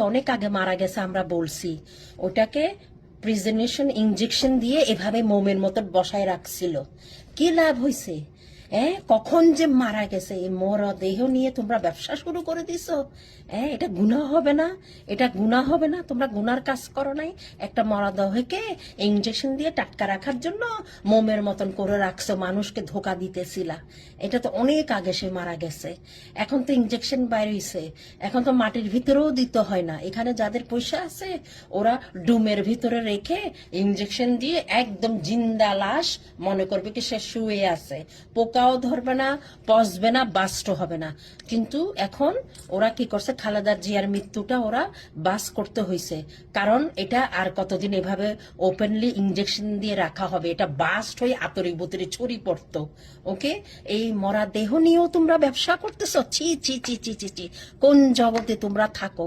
তো অনেক আগে মারা গেছে আমরা বলছি। ওটাকে প্রিজেনেশন ইঞ্জেকশন দিয়ে এভাবে মোমের মতো বসায় রাখছিল। কি লাভ হয়েছে হ্যাঁ কখন যে মারা গেছে? এই মর দেহ নিয়ে তোমরা ব্যবসা শুরু করে দিছো? হ্যাঁ এটা গুনাহ হবে না? এটা গুনাহ হবে না? তোমরা গুনার কাজ করো নাই? একটা মরা দেহকে ইঞ্জেকশন দিয়ে টাটকা রাখার জন্য মোমের মতন করে রাখছো, মানুষকে ধোকা দিতেছিলা। এটা তো অনেক আগে সে মারা গেছে। এখন তো ইঞ্জেকশন বাইরেছে এখন তো মাটির ভিতরেও দিতে হয় না। এখানে যাদের পয়সা আছে, ওরা ডুমের ভিতরে রেখে ইঞ্জেকশন দিয়ে একদম জিন্দা লাশ মনে করবে কি সে শুয়ে আছে। পোকাও ধরবে না, পচবে না বাস্ট হবে না। কিন্তু এখন ওরা কি করছে, খালেদার জিয়ার মৃত্যুটা ওরা বাস করতে হয়েছে কারণ এটা আর কতদিন এভাবে ওপেনলি ইঞ্জেকশন দিয়ে রাখা হবে, এটা বাস্ট হয়ে আতরি বুতরি ছড়ি পড়তো, ওকে? এই মরা দেহ নিয়েও তোমরা ব্যবসা করতেছ? ছি ছি ছি ছি ছি। কোন জগতে তোমরা থাকো?